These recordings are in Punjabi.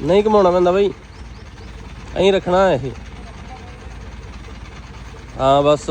ਨਹੀਂ ਘਮਾਉਣਾ ਪੈਂਦਾ ਬਾਈ। ਐਂ ਰੱਖਣਾ ਇਹ। ਹਾਂ ਬਸ।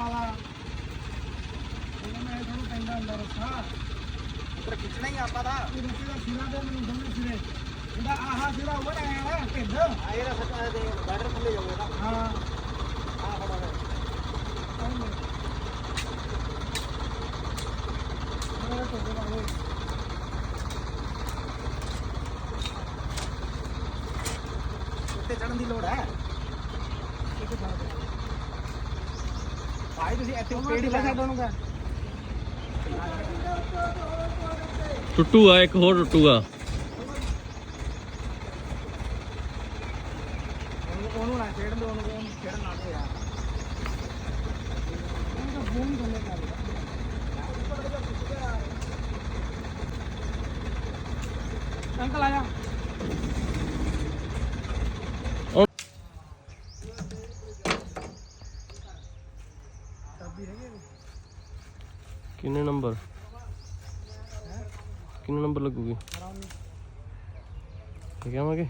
ਮੋਢ ਨੂੰ ਪਾਲਾ ਇਹਨਾਂ ਮੈਂ ਤੁਹਾਨੂੰ ਪੈਂਦਾ ਅੰਦਰ ਰਸਾ ਉੱਪਰ ਖਿੱਚਣਾ ਹੀ ਆਪਾਂ ਦਾ ਇਹ ਰੁਕੇ ਦਾ ਸਿਰਾ ਦੇ ਮੈਨੂੰ ਦੋਨੇ ਸਿਰੇ ਇਹਦਾ ਆਹਾ ਸਿਰਾ ਉਹ ਬਣਾਇਆ ਨਾ ਢਿੱਡ ਆ ਇਹ ਰਸਾ ਦੇ ਬਾਰਡਰ ਥੱਲੇ ਜਾਊਗਾ ਹਾਂ ਆ ਖੜਾ ਹੈ ਮੇਰੇ ਢਿੱਡ ਵਾਲੇ ਉੱਤੇ ਚੜਨ ਦੀ ਲੋੜ ਹੈ ਭਾਈ ਤੁਸੀਂ ਇੱਥੇ ਪੇੜ ਹੀ ਲਾ ਨੂੰ ਕਾ ਟੁੱਟੂਗਾ ਇੱਕ ਹੋਰ ਟੁੱਟੂਗਾ ਉਹਨੂੰ- ਉਹਨੂੰ ਨਾ ਛੇੜਨ ਦਿਓ ਉਹਨੂੰ ਉਹਨੂੰ ਛੇੜਨ ਨਾ ਦਿਓ ਯਾਰ। ਉਹਦਾ ਫੋਨ ਥੱਲੇ ਕਰ ਅੰਕਲ ਆਇਆ ਕਿੰਨੇ ਨੰਬਰ? ਕਿੰਨੇ ਨੰਬਰ ਲੱਗੂਗੀ? ਠੀਕ ਹੈ ਮਾਗੇ।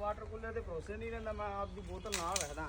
ਵਾਟਰ ਕੂਲਰ ਦੇ ਭਰੋਸੇ ਨਹੀਂ ਰਹਿੰਦਾ ਮੈਂ ਆਪ ਦੀ ਬੋਤਲ ਨਾਲ ਰੱਖਦਾ।